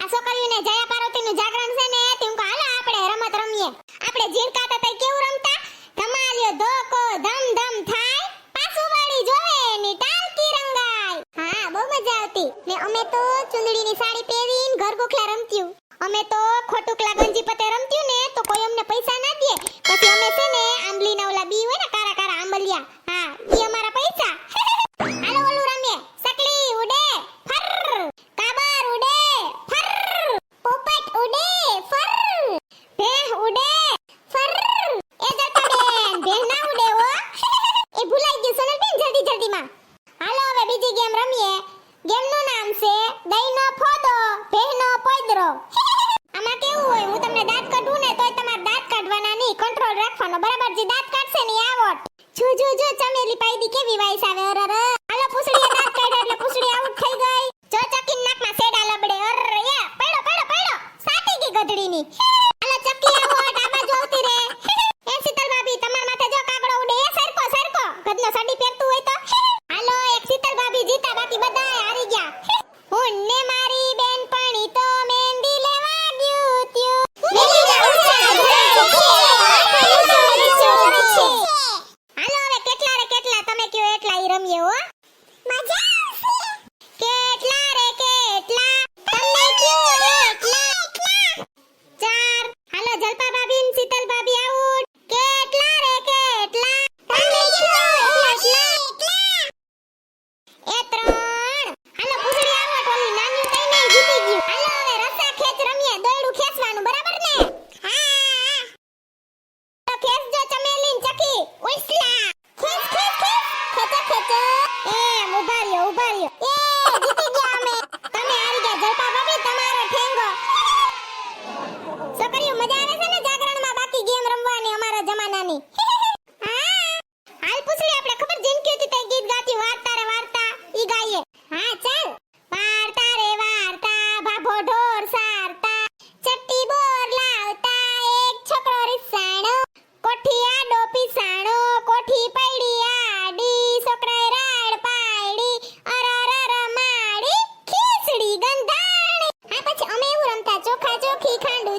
આ છોકરીઓને જયા પાર્વતીનું જાગરણ છે ને, તે હું હાલો આપણે રમત રમીએ. આપણે જીનકા હતા કેવું રમતા? ધમાલ્યો, ધોકો ધમ ધમ થાય, પાછું વાળી જોવે ની ટાલકી રંગાય. હા, બહુ મજા આવતી. ને અમે તો ચુંદડીની સાડી પહેરીને ઘર ગોખલા રમત્યું. અમે તો ખોટુકલા ગંજી પતે રમત્યું ને, તો કોઈ અમને પૈસા ના દે. પછી અમે છે ને આંબલીના ઓલા બી હોય ને, કારા કારા આંબલિયા. હા એ અમારા કંટ્રોલ રાખવાનો. બરાબર, જે દાંત કાઢશે ને આ વોટ જો જો જો, ચમેલી પાઈદી કેવી વાઈસ આવે? અરે અરે. હાલો પૂછડી દાંત કાઢ્યા એટલે પૂછડી આઉટ થઈ ગઈ. જો ચકી નાકમાં સેડા લબડે. અરે, યા, પડો પડો પડો. સાટી ગઈ ગધડીની. હાલો ચકી આ વોટ આ બાજુ આવતી રે એ શીતલ ભાભી, તમાર માથે જો કાગડો ઉડે. એ સરકો સરકો. ગધનો સડી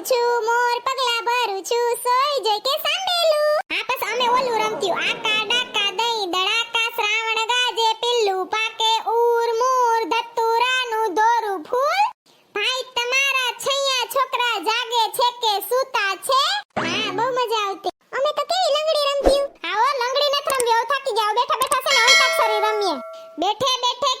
છું મોર પગલા ભરું છું સોય જોઈ કે સાંભેલું. હા બસ અમે ઓલું રમત્યું, આકા, ડાકા, દઈ, દડાકા, શ્રાવણ ગાજે પિલ્લું પાકે ઊર, મૂર, ધતુરાનું દોરું ફૂલ. ભાઈ તમારા છૈયા છોકરા જાગે છે કે સૂતા છે? હા, બહુ મજા આવતી. અમે તો કેવી લંગડી રમત્યું? આવો, લંગડી નથી રમ્યો, થાકી જાવ બેઠા બેઠા છે ને અંતાક્ષરી રમીએ. બેઠે બેઠે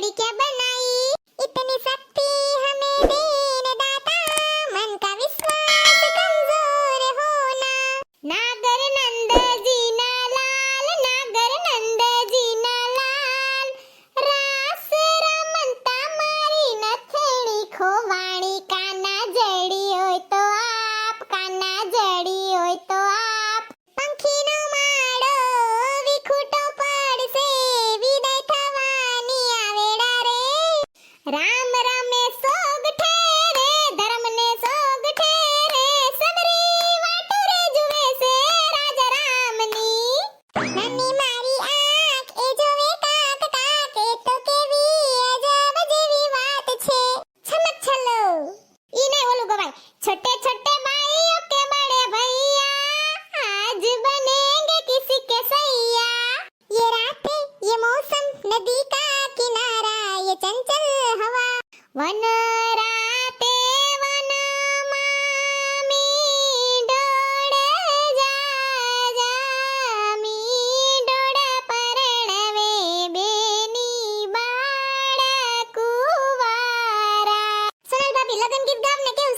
படிக்க பண்ண રામ રામ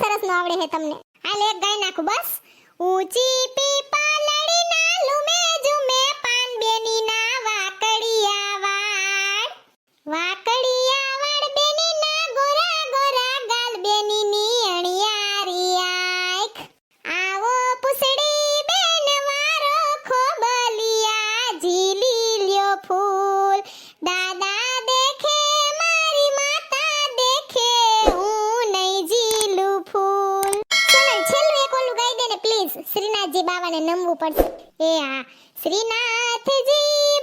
સરસ નો આવડે હે તમને. હાલ એક ગાઈ નાખું બસ. ઊંચી પીપ બાવાને નમવું પડશે. એ હા. શ્રીનાથજી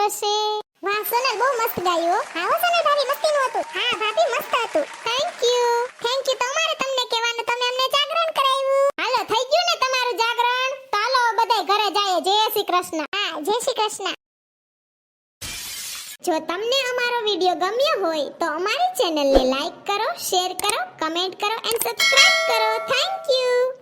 જોશે વાહ, સોનલ બહુ મસ્ત ગાયું હો. સોનલ ભાભી, મસ્તીનું હતું. હા, ભાભી મસ્ત હતું. થેન્ક યુ થેન્ક યુ તમારે તમને કહેવાનું, તમે અમને જાગરણ કરાવ્યું. હાલો, થઈ ગયું ને તમારું જાગરણ? તો હાલો, બધાય ઘરે જાય. જય શ્રી કૃષ્ણ. હા, જય શ્રી કૃષ્ણ. જો તમને અમારો વિડિયો ગમ્યો હોય, તો અમારી ચેનલને લાઈક કરો, શેર કરો, કમેન્ટ કરો એન્ડ સબસ્ક્રાઇબ કરો. Thank you